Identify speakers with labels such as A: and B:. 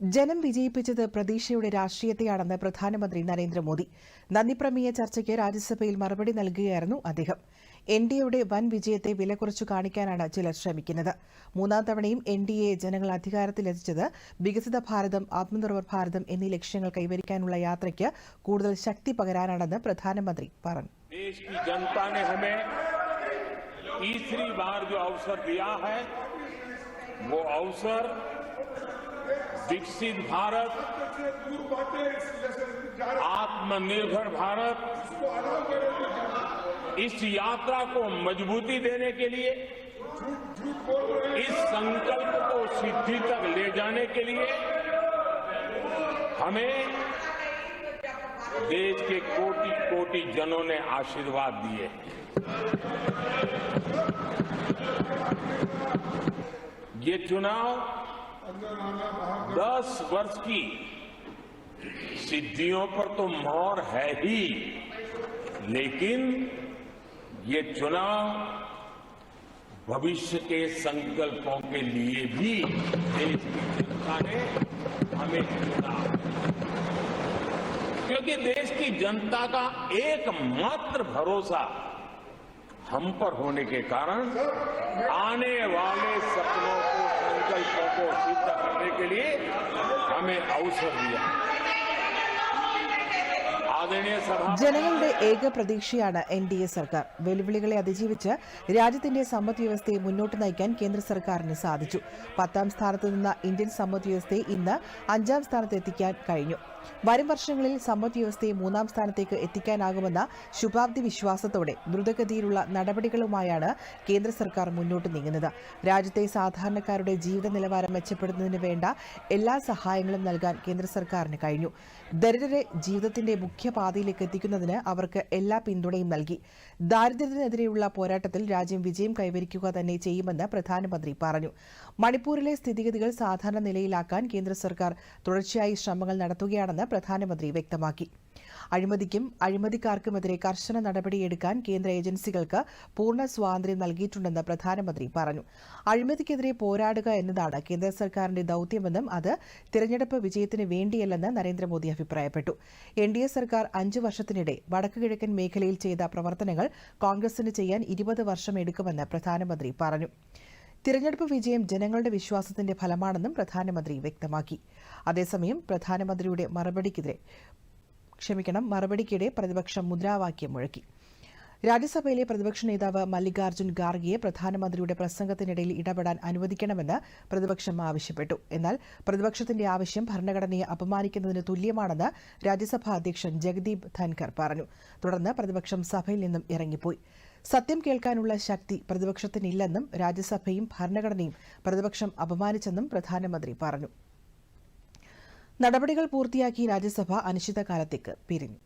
A: ജനം വിജയിപ്പിച്ചത് പ്രതീക്ഷയുടെ രാഷ്ട്രീയത്തെയാണെന്ന് പ്രധാനമന്ത്രി നരേന്ദ്രമോദി നന്ദിപ്രമേയ ചർച്ചയ്ക്ക് രാജ്യസഭയിൽ മറുപടി നൽകുകയായിരുന്നു അദ്ദേഹം എൻ ഡി എയുടെ വൻ വിജയത്തെ വിലകുറച്ചു കാണിക്കാനാണ് ചിലർ ശ്രമിക്കുന്നത് മൂന്നാം തവണയും എൻ ഡി എ ജനങ്ങൾ അധികാരത്തിലെത്തിച്ചത് വികസിത ഭാരതം ആത്മനിർഭർ ഭാരതം എന്നീ ലക്ഷ്യങ്ങൾ കൈവരിക്കാനുള്ള യാത്രയ്ക്ക് കൂടുതൽ ശക്തി പകരാനാണെന്ന് പ്രധാനമന്ത്രി പറഞ്ഞു
B: देश की जनता ने हमें तीसरी बार जो अवसर दिया है वो अवसर विकसित भारत, आत्मनिर्भर भारत, इस यात्रा को मजबूती देने के लिए, इस संकल्प को सिद्धि तक ले जाने के लिए, हमें देश के कोटि कोटि जनों ने आशीर्वाद दिए ये चुनाव 10 वर्ष की सिद्धियों पर तो मोहर है ही। लेकिन ये चुनाव भविष्य के संकल्पों के लिए भी देश की जनता ने हमें चुना। क्योंकि देश की जनता का एकमात्र भरोसा हम पर होने के कारण आने वाले सपनों को संकल्पों को सिद्ध करने के लिए हमें अवसर दिया आदरणीय सभा
A: ജനങ്ങളുടെ ഏക പ്രതീക്ഷയാണ് എൻ ഡി എ സർക്കാർ വെല്ലുവിളികളെ അതിജീവിച്ച് രാജ്യത്തിന്റെ സമ്പദ് വ്യവസ്ഥയെ മുന്നോട്ട് നയിക്കാൻ കേന്ദ്ര സർക്കാരിന് സാധിച്ചു പത്താം സ്ഥാനത്ത് നിന്ന ഇന്ത്യൻ സമ്പദ് വ്യവസ്ഥയെ ഇന്ന് അഞ്ചാം സ്ഥാനത്ത് എത്തിക്കാൻ കഴിഞ്ഞു വരും വർഷങ്ങളിൽ സമ്പദ് വ്യവസ്ഥയെ മൂന്നാം സ്ഥാനത്തേക്ക് എത്തിക്കാനാകുമെന്ന ശുഭാപ്തി വിശ്വാസത്തോടെ ദ്രുതഗതിയിലുള്ള നടപടികളുമായാണ് കേന്ദ്ര സർക്കാർ മുന്നോട്ട് നീങ്ങുന്നത്. രാജ്യത്തെ സാധാരണക്കാരുടെ ജീവിത നിലവാരം മെച്ചപ്പെടുത്തുന്നതിന് വേണ്ട എല്ലാ സഹായങ്ങളും നൽകാൻ കേന്ദ്ര സർക്കാരിന് കഴിഞ്ഞു. ദരിദ്രരെ ജീവിതത്തിന്റെ മുഖ്യപാതയിലേക്ക് എത്തിക്കുന്നതിന് അവർക്ക് എല്ലാ പിന്തുണയും നൽകി. ദാരിദ്ര്യത്തിനെതിരെയുള്ള പോരാട്ടത്തിൽ രാജ്യം വിജയം കൈവരിക്കുക തന്നെ ചെയ്യുമെന്ന് പ്രധാനമന്ത്രി പറഞ്ഞു. മണിപ്പൂരിലെ സ്ഥിതിഗതികൾ സാധാരണ നിലയിലാക്കാൻ കേന്ദ്ര സർക്കാർ തുടർച്ചയായി ശ്രമങ്ങൾ നടത്തുകയാണെന്ന് പ്രധാനമന്ത്രി വ്യക്തമാക്കി. അഴിമതിക്കും അഴിമതിക്കാർക്കുമെതിരെ കർശന നടപടിയെടുക്കാൻ കേന്ദ്ര ഏജൻസികൾക്ക് പൂർണ സ്വാതന്ത്ര്യം നൽകിയിട്ടുണ്ടെന്ന് പ്രധാനമന്ത്രി പറഞ്ഞു. അഴിമതിക്കെതിരെ പോരാടുക എന്നതാണ് കേന്ദ്ര സർക്കാരിന്റെ ദൌത്യമെന്നും അത് തിരഞ്ഞെടുപ്പ് വിജയത്തിന് വേണ്ടിയല്ലെന്ന് നരേന്ദ്രമോദി അഭിപ്രായപ്പെട്ടു. എൻ ഡി എ സർക്കാർ അഞ്ചു വർഷത്തിനിടെ വടക്കുകിഴക്കൻ മേഖലയിൽ ചെയ്ത പ്രവർത്തനങ്ങൾ കോൺഗ്രസിന് ചെയ്യാൻ ഇരുപത് വർഷം എടുക്കുമെന്ന് പ്രധാനമന്ത്രി പറഞ്ഞു. തിരഞ്ഞെടുപ്പ് വിജയം ജനങ്ങളുടെ വിശ്വാസത്തിന്റെ ഫലമാണെന്നും പ്രധാനമന്ത്രി വ്യക്തമാക്കി. അതേസമയം പ്രധാനമന്ത്രിയുടെ മറുപടിക്കെതിരെ ക്ഷമിക്കണം മറുപടിക്കിടെ പ്രതിപക്ഷം മുദ്രാവാക്യം മുഴക്കി. രാജ്യസഭയിലെ പ്രതിപക്ഷ നേതാവ് മല്ലികാർജുൻ ഖാർഗെയെ പ്രധാനമന്ത്രിയുടെ പ്രസംഗത്തിനിടയിൽ ഇടപെടാൻ അനുവദിക്കണമെന്ന് പ്രതിപക്ഷം ആവശ്യപ്പെട്ടു. എന്നാൽ പ്രതിപക്ഷത്തിന്റെ ആവശ്യം ഭരണഘടനയെ അപമാനിക്കുന്നതിന് തുല്യമാണെന്ന് രാജ്യസഭാ അധ്യക്ഷൻ ജഗദീപ് ധൻഖർ പറഞ്ഞു. തുടർന്ന് പ്രതിപക്ഷം സഭയിൽ നിന്നും ഇറങ്ങിപ്പോയി. സത്യം കേൾക്കാനുള്ള ശക്തി പ്രതിപക്ഷത്തിനില്ലെന്നും രാജ്യസഭയും ഭരണഘടനയും പ്രതിപക്ഷം അപമാനിച്ചെന്നും പ്രധാനമന്ത്രി പറഞ്ഞു. നടപടികൾ പൂർത്തിയാക്കി രാജ്യസഭ അനിശ്ചിതകാലത്തേക്ക് പിരിഞ്ഞു.